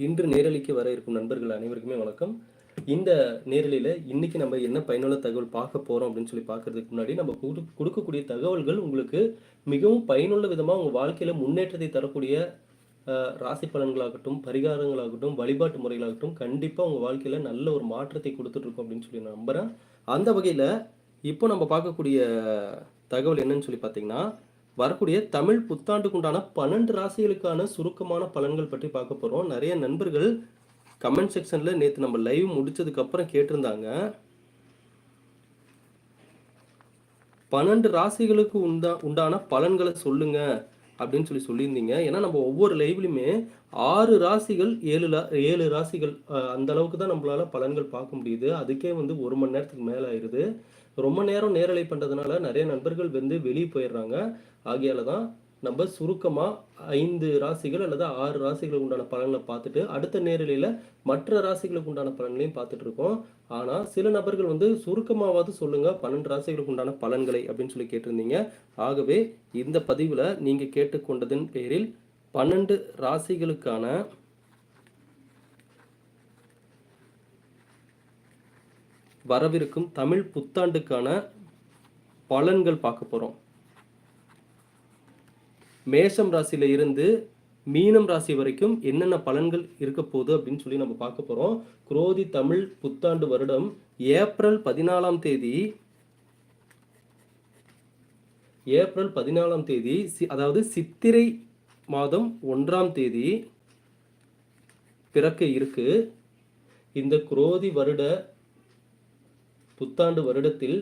இன்று நேரலைக்கு வர இருக்கும் நண்பர்கள் அனைவருக்குமே வணக்கம். இந்த நேரலையில் இன்னைக்கு நம்ம என்ன பயனுள்ள தகவல் பார்க்க போகிறோம் அப்படின்னு சொல்லி பார்க்கறதுக்கு முன்னாடி நம்ம கொடு கொடுக்கக்கூடிய தகவல்கள் உங்களுக்கு மிகவும் பயனுள்ள விதமாக உங்கள் வாழ்க்கையில் முன்னேற்றத்தை தரக்கூடிய ராசி பலன்களாகட்டும் பரிகாரங்களாகட்டும் வழிபாட்டு முறைகளாகட்டும் கண்டிப்பாக உங்கள் வாழ்க்கையில் நல்ல ஒரு மாற்றத்தை கொடுத்துட்ருக்கோம் அப்படின்னு சொல்லி நான் நம்புகிறேன் அந்த வகையில் இப்போ நம்ம பார்க்கக்கூடிய தகவல் என்னன்னு சொல்லி பார்த்தீங்கன்னா வரக்கூடிய தமிழ் புத்தாண்டுக்குண்டான பன்னெண்டு ராசிகளுக்கான சுருக்கமான பலன்கள் பற்றி பார்க்க போகிறோம் நிறைய நண்பர்கள் கமெண்ட் செக்ஷனில் நேற்று நம்ம லைவ் முடிச்சதுக்கப்புறம் கேட்டிருந்தாங்க. பன்னெண்டு ராசிகளுக்கு உண்டா உண்டான பலன்களை சொல்லுங்க அப்படின்னு சொல்லி சொல்லியிருந்தீங்க. ஏன்னா நம்ம ஒவ்வொரு லைவ்லையுமே ஆறு ராசிகள் ஏழு ஏழு ராசிகள் அந்த அளவுக்கு தான் நம்மளால பலன்கள் பார்க்க முடியுது. அதுக்கே வந்து ஒரு மணி நேரத்துக்கு மேலே ஆயிடுது ரொம்ப நேரம் நேரலை பண்ணுறதுனால நிறைய நண்பர்கள் வந்து வெளியே போயிடுறாங்க. ஆகியால தான் நம்ம சுருக்கமாக ஐந்து ராசிகள் அல்லது ஆறு ராசிகளுக்கு உண்டான பலன்களை பார்த்துட்டு அடுத்த நேரலையில் மற்ற ராசிகளுக்கு உண்டான பலன்களையும் பார்த்துட்டு இருக்கோம். ஆனால் சில நபர்கள் வந்து சுருக்கமாவது சொல்லுங்க பன்னெண்டு ராசிகளுக்கு உண்டான பலன்களை அப்படின்னு சொல்லி கேட்டிருந்தீங்க. ஆகவே இந்த பதிவில் நீங்கள் கேட்டுக்கொண்டதன் பேரில் பன்னெண்டு ராசிகளுக்கான வரவிருக்கும் தமிழ் புத்தாண்டுக்கான பலன்கள் பார்க்க போகிறோம் மேஷம் ராசியில இருந்து மீனம் ராசி வரைக்கும் என்னென்ன பலன்கள் இருக்க போகுது அப்படின்னு சொல்லி நம்ம பார்க்க போறோம். குரோதி தமிழ் புத்தாண்டு வருடம் ஏப்ரல் பதினாலாம் தேதி ஏப்ரல் பதினாலாம் தேதி சி- அதாவது சித்திரை மாதம் ஒன்றாம் தேதி பிறக்க இருக்கு. இந்த குரோதி வருட புத்தாண்டு வருடத்தில்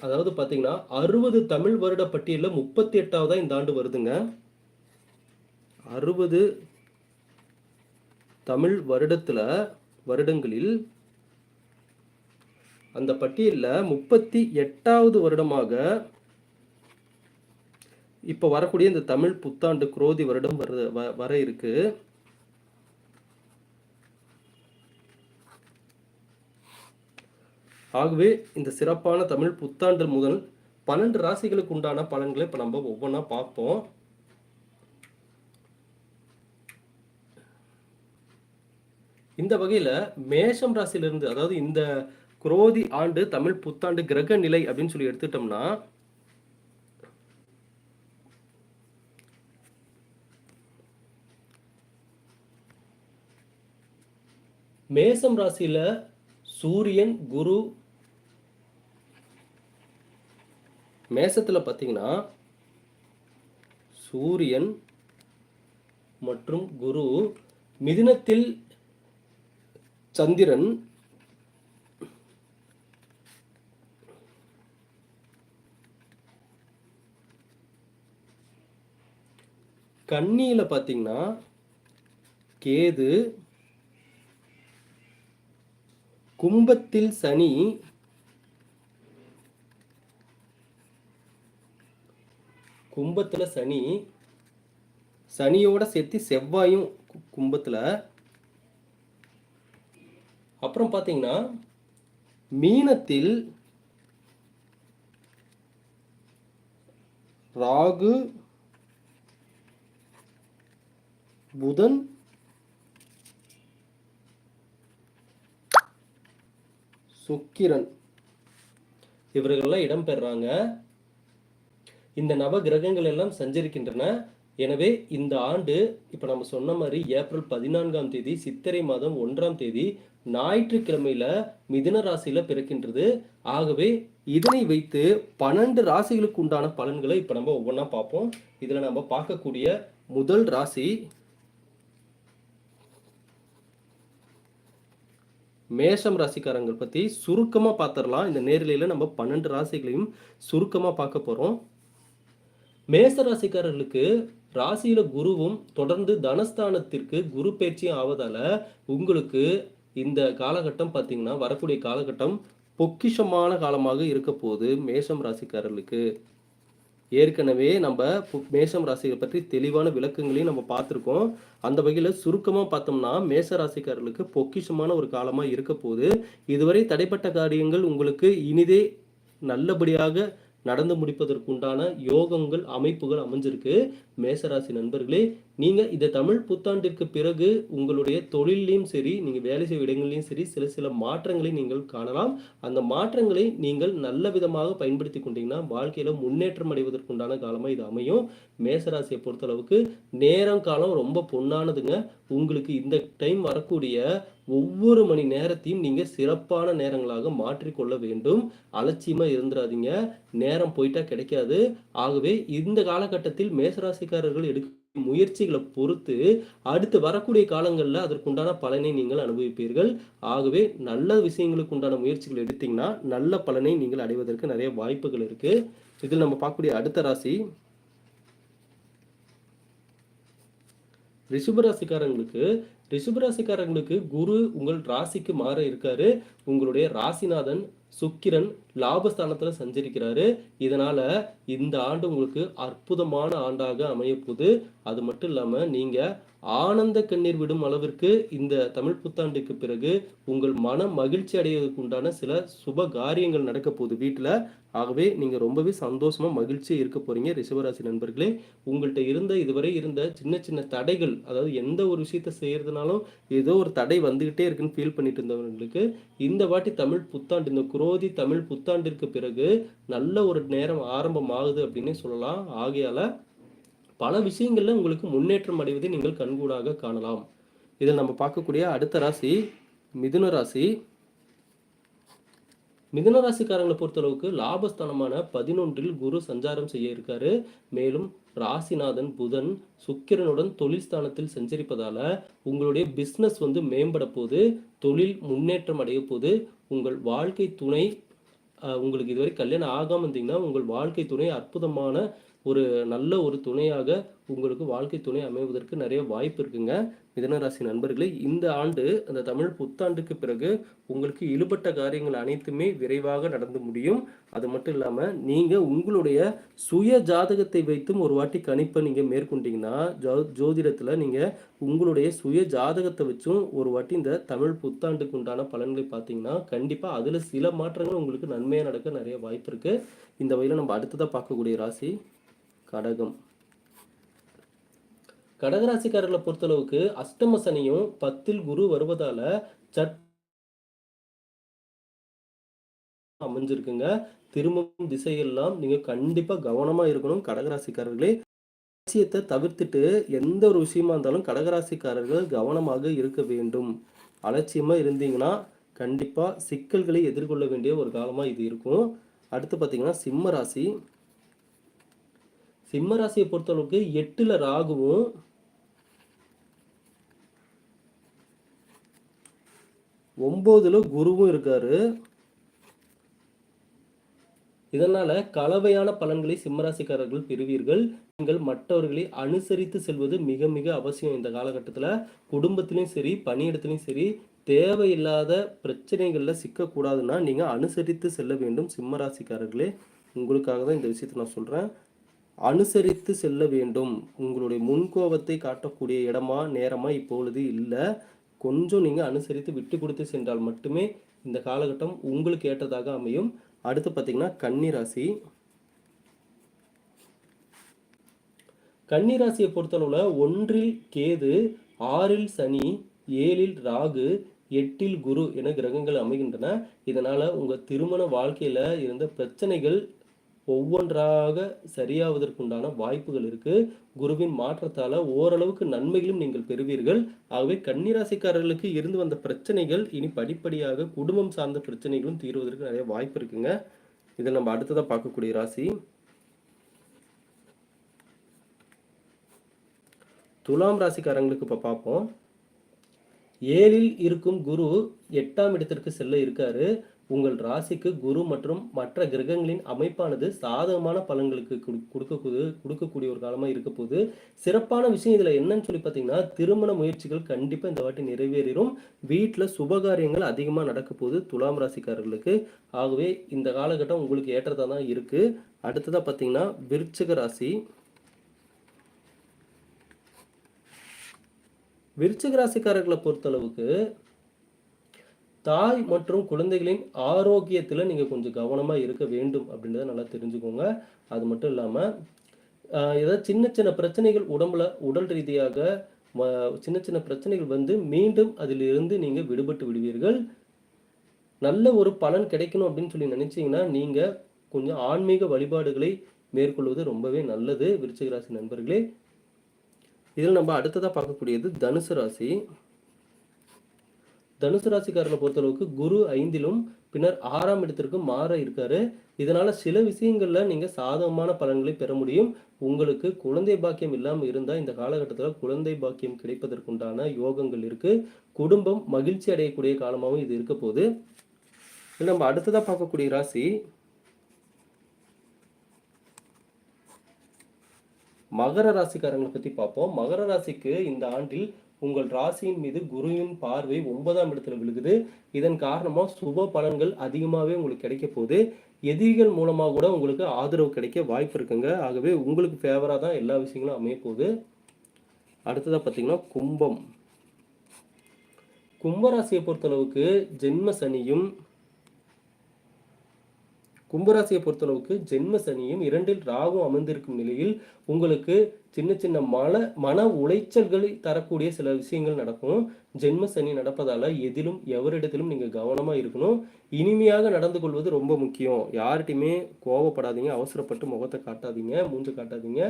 அதாவது பார்த்தீங்கன்னா அறுபது தமிழ் வருட பட்டியலில் முப்பத்தி எட்டாவதாக இந்த ஆண்டு வருதுங்க. அறுபது தமிழ் வருடத்தில் வருடங்களில் அந்த பட்டியலில் முப்பத்தி எட்டாவது வருடமாக இப்போ வரக்கூடிய இந்த தமிழ் புத்தாண்டு குரோதி வருடம் வர வ- வர இருக்குது ஆகவே இந்த சிறப்பான தமிழ் புத்தாண்டு முதல் பன்னெண்டு ராசிகளுக்கு உண்டான பலன்களை இப்போ நம்ம ஒவ்வொன்றா பார்ப்போம். இந்த வகையில் மேஷம் ராசியிலிருந்து அதாவது இந்த குரோதி ஆண்டு தமிழ் புத்தாண்டு கிரக நிலை அப்படின்னு சொல்லி எடுத்துட்டோம்னா மேசம் ராசியில சூரியன் குரு மேசத்துல பார்த்தீங்கன்னா சூரியன் மற்றும் குரு மிதினத்தில் சந்திரன் கன்னியில பார்த்தீங்கன்னா கேது கும்பத்தில் சனி கும்பத்துல சனி சனியோட சேர்த்து செவ்வாயும் கும்பத்தில் கும்பத்துல. அப்புறம் பாத்தீங்கன்னா மீனத்தில் ராகு புதன் சுக்கிரன். இவர்கள்லாம் இடம்பெறாங்க இந்த நவ கிரகங்கள் எல்லாம் சஞ்சரிக்கின்றன. எனவே இந்த ஆண்டு இப்போ நம்ம சொன்ன மாதிரி ஏப்ரல் பதினான்காம் தேதி சித்திரை மாதம் ஒன்றாம் தேதி ஞாயிற்றுக்கிழமையில மிதுன ராசியில பிறக்கின்றது. ஆகவே இதனை வைத்து பன்னெண்டு ராசிகளுக்கு உண்டான பலன்களை இப்போ நம்ம ஒவ்வொன்றா பார்ப்போம். இதுல நம்ம பார்க்கக்கூடிய முதல் ராசி மேஷம் ராசிக்காரங்கள் பத்தி சுருக்கமா பார்த்துடலாம். இந்த நேரலையில நம்ம பன்னெண்டு ராசிகளையும் சுருக்கமா பார்க்க போறோம். மேச ராசிக்காரர்களுக்கு ராசியில குருவும் தொடர்ந்து தனஸ்தானத்திற்கு குரு பயிற்சியும் ஆவதால உங்களுக்கு இந்த காலகட்டம் பார்த்தீங்கன்னா வரக்கூடிய காலகட்டம் பொக்கிஷமான காலமாக இருக்க போகுது மேஷம் ராசிக்காரர்களுக்கு. ஏற்கனவே நம்ம மேஷம் ராசியை பற்றி தெளிவான விளக்கங்களையும் நம்ம பார்த்துருக்கோம். அந்த வகையில் சுருக்கமாக பார்த்தோம்னா மேஷ ராசிக்காரர்களுக்கு பொக்கிஷமான ஒரு காலமாக இருக்க போகுது. இதுவரை தடைப்பட்ட காரியங்கள் உங்களுக்கு இனிதே நல்லபடியாக நடந்து முடிப்பதற்குண்டான யோகங்கள் அமைப்புகள் அமைஞ்சிருக்கு. மேசராசி நண்பர்களே நீங்க இந்த தமிழ் புத்தாண்டிற்கு பிறகு உங்களுடைய தொழிலையும் சரி நீங்க வேலை செய்யும் இடங்கள்லையும் சரி சில சில மாற்றங்களை நீங்கள் காணலாம். அந்த மாற்றங்களை நீங்கள் நல்ல விதமாக பயன்படுத்தி கொண்டீங்கன்னா வாழ்க்கையில முன்னேற்றம் அடைவதற்குண்டான காலமா இது அமையும். மேசராசியை பொறுத்தளவுக்கு நேரம் காலம் ரொம்ப பொன்னானதுங்க. உங்களுக்கு இந்த டைம் வரக்கூடிய ஒவ்வொரு மணி நேரத்தையும் நீங்க சிறப்பான நேரங்களாக மாற்றிக்கொள்ள வேண்டும். அலட்சியமா இருந்துடாதீங்க நேரம் போயிட்டா கிடைக்காது. ஆகவே இந்த காலகட்டத்தில் மேசராசி மேசராசிக்காரர்கள் எடுக்க முயற்சிகளை பொறுத்து அடுத்து வரக்கூடிய காலங்களில் அதற்குண்டான பலனை நீங்கள் அனுபவிப்பீர்கள். ஆகவே நல்ல விஷயங்களுக்கு உண்டான முயற்சிகள் எடுத்தீங்கன்னா நல்ல பலனை நீங்கள் அடைவதற்கு நிறைய வாய்ப்புகள் இருக்கு. இதில் நம்ம பார்க்கக்கூடிய அடுத்த ராசி. ரிஷபராசிக்காரங்களுக்கு ரிஷபராசிக்காரங்களுக்கு குரு உங்கள் ராசிக்கு மாற இருக்காரு. உங்களுடைய ராசிநாதன் சுக்கிரன் லாபஸ்தானத்துல சஞ்சரிக்கிறாரு. இதனால இந்த ஆண்டு உங்களுக்கு அற்புதமான ஆண்டாக அமைய போகுது அது மட்டும் இல்லாம நீங்க ஆனந்த கண்ணீர் விடும் அளவிற்கு இந்த தமிழ் புத்தாண்டுக்கு பிறகு உங்கள் மன மகிழ்ச்சி அடைவதற்கு உண்டான சில சுப காரியங்கள் நடக்க போகுது வீட்டில். ஆகவே நீங்க ரொம்பவே சந்தோஷமா மகிழ்ச்சியாக இருக்க போறீங்க ரிஷபராசி நண்பர்களே. உங்கள்கிட்ட இருந்த இதுவரை இருந்த சின்ன சின்ன தடைகள் அதாவது எந்த ஒரு விஷயத்த செய்யறதுனாலும் ஏதோ ஒரு தடை வந்துகிட்டே இருக்குன்னு ஃபீல் பண்ணிட்டு இருந்தவங்களுக்கு இந்த வாட்டி தமிழ் புத்தாண்டு இந்த குரோதி தமிழ் புத்தாண்டிற்கு பிறகு நல்ல ஒரு நேரம் ஆரம்பம் ஆகுது சொல்லலாம். ஆகையால் பல விஷயங்களில் உங்களுக்கு முன்னேற்றம் அடைவதை நீங்கள் கண்கூடாக காணலாம். இதில் நம்ம பார்க்கக்கூடிய அடுத்த ராசி மிதுன ராசி. மிதனராசிக்காரங்களை பொறுத்தளவுக்கு லாபஸ்தானமான பதினொன்றில் குரு சஞ்சாரம் செய்ய இருக்காரு. மேலும் ராசிநாதன் புதன் சுக்கிரனுடன் தொழில் ஸ்தானத்தில் சஞ்சரிப்பதால உங்களுடைய பிஸ்னஸ் வந்து மேம்பட போது தொழில் முன்னேற்றம் அடைய போது உங்கள் வாழ்க்கை துணை உங்களுக்கு இதுவரை கல்யாணம் ஆகாம இருந்தீங்கன்னா உங்கள் வாழ்க்கை துணை அற்புதமான ஒரு நல்ல ஒரு துணையாக உங்களுக்கு வாழ்க்கை துணை அமைவதற்கு நிறைய வாய்ப்பு இருக்குங்க. மிதனராசி நண்பர்களே இந்த ஆண்டு அந்த தமிழ் புத்தாண்டுக்கு பிறகு உங்களுக்கு இழுபட்ட காரியங்கள் அனைத்துமே விரைவாக நடந்து முடியும். அது மட்டும் இல்லாமல் நீங்கள் உங்களுடைய சுய ஜாதகத்தை வைத்தும் ஒரு வாட்டி கணிப்பை நீங்கள் மேற்கொண்டீங்கன்னா ஜோ ஜோதிடத்தில் நீங்கள் உங்களுடைய சுய ஜாதகத்தை வச்சும் ஒரு வாட்டி இந்த தமிழ் புத்தாண்டுக்கு உண்டான பலன்களை பார்த்தீங்கன்னா கண்டிப்பாக அதில் சில மாற்றங்கள் உங்களுக்கு நன்மையாக நடக்க நிறைய வாய்ப்பு இருக்குது இந்த வகையில் நம்ம அடுத்ததாக பார்க்கக்கூடிய ராசி? கடகம். கடகராசிக்காரர்களை பொறுத்தளவுக்கு அஷ்டம சனியும் பத்தில் குரு வருவதால சட் அமைஞ்சிருக்குங்க. திரும்பும் திசையெல்லாம் நீங்க கண்டிப்பா கவனமா இருக்கணும் கடகராசிக்காரர்களே. விஷயத்தை தவிர்த்துட்டு எந்த ஒரு விஷயமா இருந்தாலும் கடகராசிக்காரர்கள் கவனமாக இருக்க வேண்டும். அலட்சியமா இருந்தீங்கன்னா கண்டிப்பா சிக்கல்களை எதிர்கொள்ள வேண்டிய ஒரு காலமா இது இருக்கும். அடுத்து பார்த்தீங்கன்னா சிம்ம ராசி. சிம்ம ராசியை பொறுத்தளவுக்கு எட்டுல ராகுவும் ஒன்பதுல குருவும் இருக்காரு. இதனால கலவையான பலன்களை சிம்மராசிக்காரர்கள் பெறுவீர்கள். நீங்கள் மற்றவர்களை அனுசரித்து செல்வது மிக மிக அவசியம் இந்த காலகட்டத்தில். குடும்பத்திலையும் சரி பணியிடத்திலையும் சரி தேவையில்லாத பிரச்சனைகளில் சிக்கக்கூடாதுன்னா நீங்கள் அனுசரித்து செல்ல வேண்டும் சிம்மராசிக்காரர்களே உங்களுக்காக தான் இந்த விஷயத்தை நான் சொல்கிறேன் அனுசரித்து செல்ல வேண்டும். உங்களுடைய முன்கோபத்தை காட்டக்கூடிய இடமா நேரமா இப்பொழுது இல்லை. கொஞ்சம் நீங்க அனுசரித்து விட்டு கொடுத்து சென்றால் மட்டுமே இந்த காலகட்டம் உங்களுக்கு ஏற்றதாக அமையும். அடுத்து பார்த்தீங்கன்னா கன்னிராசி. கன்னிராசியை பொறுத்தளவில் ஒன்றில் கேது ஆறில் சனி ஏழில் ராகு எட்டில் குரு என கிரகங்கள் அமைகின்றன. இதனால உங்க திருமண வாழ்க்கையில இருந்த பிரச்சனைகள் ஒவ்வொன்றாக சரியாவதற்குண்டான வாய்ப்புகள் இருக்கு. குருவின் மாற்றத்தால ஓரளவுக்கு நன்மைகளும் நீங்கள் பெறுவீர்கள். ஆகவே கன்னிராசிக்காரர்களுக்கு இருந்து வந்த பிரச்சனைகள் இனி படிப்படியாக குடும்பம் சார்ந்த பிரச்சனைகளும் தீர்வதற்கு நிறைய வாய்ப்பு இருக்குங்க. இதை நம்ம அடுத்ததாக பார்க்கக்கூடிய ராசி. துலாம் ராசிக்காரங்களுக்கு இப்போ பார்ப்போம். ஏழில் இருக்கும் குரு எட்டாம் இடத்திற்கு செல்ல இருக்காரு. உங்கள் ராசிக்கு குரு மற்றும் மற்ற கிரகங்களின் அமைப்பானது சாதகமான பலன்களுக்கு கொடு- கொடுக்கக்கூடிய கொடுக்கக்கூடிய ஒரு காலமாக இருக்க போது சிறப்பான விஷயம் இதில் என்னன்னு சொல்லி பார்த்தீங்கன்னா திருமண முயற்சிகள் கண்டிப்பாக இந்த வாட்டி நிறைவேறும் வீட்டில் சுபகாரியங்கள் அதிகமாக நடக்க போகுது துலாம் ராசிக்காரர்களுக்கு. ஆகவே இந்த காலகட்டம் உங்களுக்கு ஏற்றதாக தான் இருக்குது அடுத்ததாக பார்த்தீங்கன்னா விருச்சிக ராசி. விருச்சிக ராசிக்காரர்களை பொறுத்தளவுக்கு தாய் மற்றும் குழந்தைகளின் ஆரோக்கியத்தில் நீங்கள் கொஞ்சம் கவனமாக இருக்க வேண்டும் அப்படின்றத நல்லா தெரிஞ்சுக்கோங்க. அது மட்டும் இல்லாமல் ஏதாவது சின்ன சின்ன பிரச்சனைகள் உடம்புல உடல் ரீதியாக சின்ன சின்ன பிரச்சனைகள் வந்து மீண்டும் அதிலிருந்து நீங்கள் விடுபட்டு விடுவீர்கள். நல்ல ஒரு பலன் கிடைக்கணும் அப்படின்னு சொல்லி நினச்சிங்கன்னா நீங்கள் கொஞ்சம் ஆன்மீக வழிபாடுகளை மேற்கொள்வது ரொம்பவே நல்லது. விருச்சிக ராசி நண்பர்களே இதில் நம்ம அடுத்ததாக பார்க்கக்கூடியது தனுசு ராசி. தனுசு ராசிக்காரனை பொறுத்தளவுக்கு குரு ஐந்திலும் பின்னர் ஆறாம் இடத்திற்கு மாற இருக்காரு. இதனால சில விஷயங்கள்ல நீங்க சாதகமான பலன்களை பெற முடியும். உங்களுக்கு குழந்தை பாக்கியம் இல்லாமல் இருந்தால் இந்த காலகட்டத்தில் குழந்தை பாக்கியம் கிடைப்பதற்குண்டான யோகங்கள் இருக்கு. குடும்பம் மகிழ்ச்சி அடையக்கூடிய காலமாகவும் இது இருக்க போகுது. நம்ம அடுத்ததாக பார்க்கக்கூடிய ராசி. மகர ராசிக்காரங்களை பத்தி பார்ப்போம். மகர ராசிக்கு இந்த ஆண்டில் உங்கள் ராசியின் மீது குருவின் பார்வை ஒன்பதாம் இடத்துல விழுகுது. இதன் காரணமா சுப பலன்கள் அதிகமாகவே உங்களுக்கு கிடைக்க போகுது. எதிரிகள் மூலமாக கூட உங்களுக்கு ஆதரவு கிடைக்க வாய்ப்பு இருக்குங்க. ஆகவே உங்களுக்கு ஃபேவரா தான் எல்லா விஷயங்களும் அமைய போகுது. அடுத்ததா பார்த்தீங்கன்னா கும்பம். கும்பராசியை பொறுத்தளவுக்கு ஜென்ம சனியும் கும்பராசியை பொறுத்தளவுக்கு ஜென்ம சனியும் இரண்டில் ராகு அமர்ந்திருக்கும் நிலையில் உங்களுக்கு சின்ன சின்ன மன மன உளைச்சல்களை தரக்கூடிய சில விஷயங்கள் நடக்கும். ஜென்ம சனி நடப்பதால் எதிலும் எவரிடத்திலும் நீங்கள் கவனமாக இருக்கணும். இனிமையாக நடந்து கொள்வது ரொம்ப முக்கியம். யார்கிட்டையுமே கோவப்படாதீங்க. அவசரப்பட்டு முகத்தை காட்டாதீங்க. மூஞ்சை காட்டாதீங்க.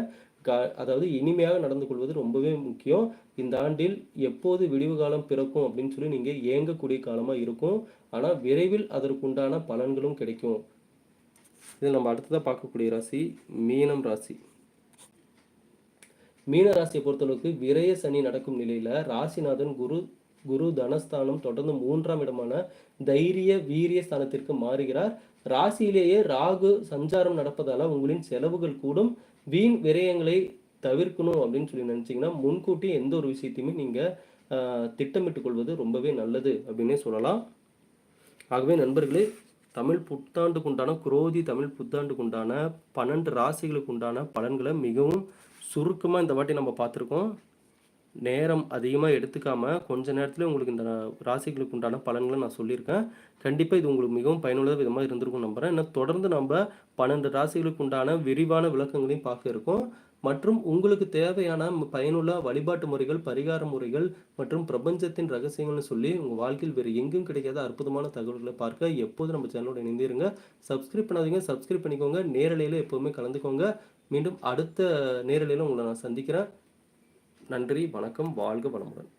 அதாவது இனிமையாக நடந்து கொள்வது ரொம்பவே முக்கியம். இந்த ஆண்டில் எப்போது விடிவு காலம் பிறக்கும் அப்படின்னு சொல்லி நீங்கள் ஏங்கக்கூடிய காலமாக இருக்கும். ஆனால் விரைவில் அதற்குண்டான பலன்களும் கிடைக்கும். இதில் நம்ம அடுத்ததாக பார்க்கக்கூடிய ராசி மீனம் ராசி. மீன ராசியை பொறுத்தளவுக்கு விரய சனி நடக்கும் நிலையில ராசிநாதன் குரு குரு தனஸ்தானம் தொடர்ந்து மூன்றாம் இடமான தைரிய வீரிய ஸ்தானத்திற்கு மாறுகிறார். ராசியிலேயே ராகு சஞ்சாரம் நடப்பதால உங்களின் செலவுகள் கூடும். வீண் விரயங்களை தவிர்க்கணும் அப்படின்னு சொல்லி நினைச்சீங்கன்னா முன்கூட்டி எந்த ஒரு விஷயத்தையுமே நீங்க ஆஹ், திட்டமிட்டுக் கொள்வது ரொம்பவே நல்லது அப்படின்னே சொல்லலாம். ஆகவே நண்பர்களே தமிழ் புத்தாண்டுக்கு உண்டான குரோதி தமிழ் புத்தாண்டுக்கு உண்டான பன்னெண்டு ராசிகளுக்கு உண்டான பலன்களை மிகவும் சுருக்கமாக இந்த வாட்டி நம்ம பார்த்துருக்கோம். நேரம் அதிகமாக எடுத்துக்காம கொஞ்ச நேரத்தில் உங்களுக்கு இந்த ராசிகளுக்கு உண்டான பலன்களை நான் சொல்லியிருக்கேன். கண்டிப்பாக இது உங்களுக்கு மிகவும் பயனுள்ள விதமாக இருந்திருக்கும் நம்புறேன். ஏன்னா தொடர்ந்து நம்ம பன்னெண்டு ராசிகளுக்கு உண்டான விரிவான விளக்கங்களையும் பார்க்க இருக்கோம். மற்றும் உங்களுக்கு தேவையான பயனுள்ள வழிபாட்டு முறைகள் பரிகார முறைகள் மற்றும் பிரபஞ்சத்தின் ரகசியங்கள்னு சொல்லி உங்கள் வாழ்க்கையில் வேறு எங்கும் கிடைக்காத அற்புதமான தகவல்களை பார்க்க எப்போதும் நம்ம சேனலோட இணைந்திருங்க. சப்ஸ்கிரைப் பண்ணாதீங்க. சப்ஸ்கிரைப் பண்ணிக்கோங்க. நேரலையில் எப்போவுமே கலந்துக்கோங்க. மீண்டும் அடுத்த நேரலையில் உங்களை நான் சந்திக்கிறேன். நன்றி வணக்கம் வாழ்க வளமுடன்.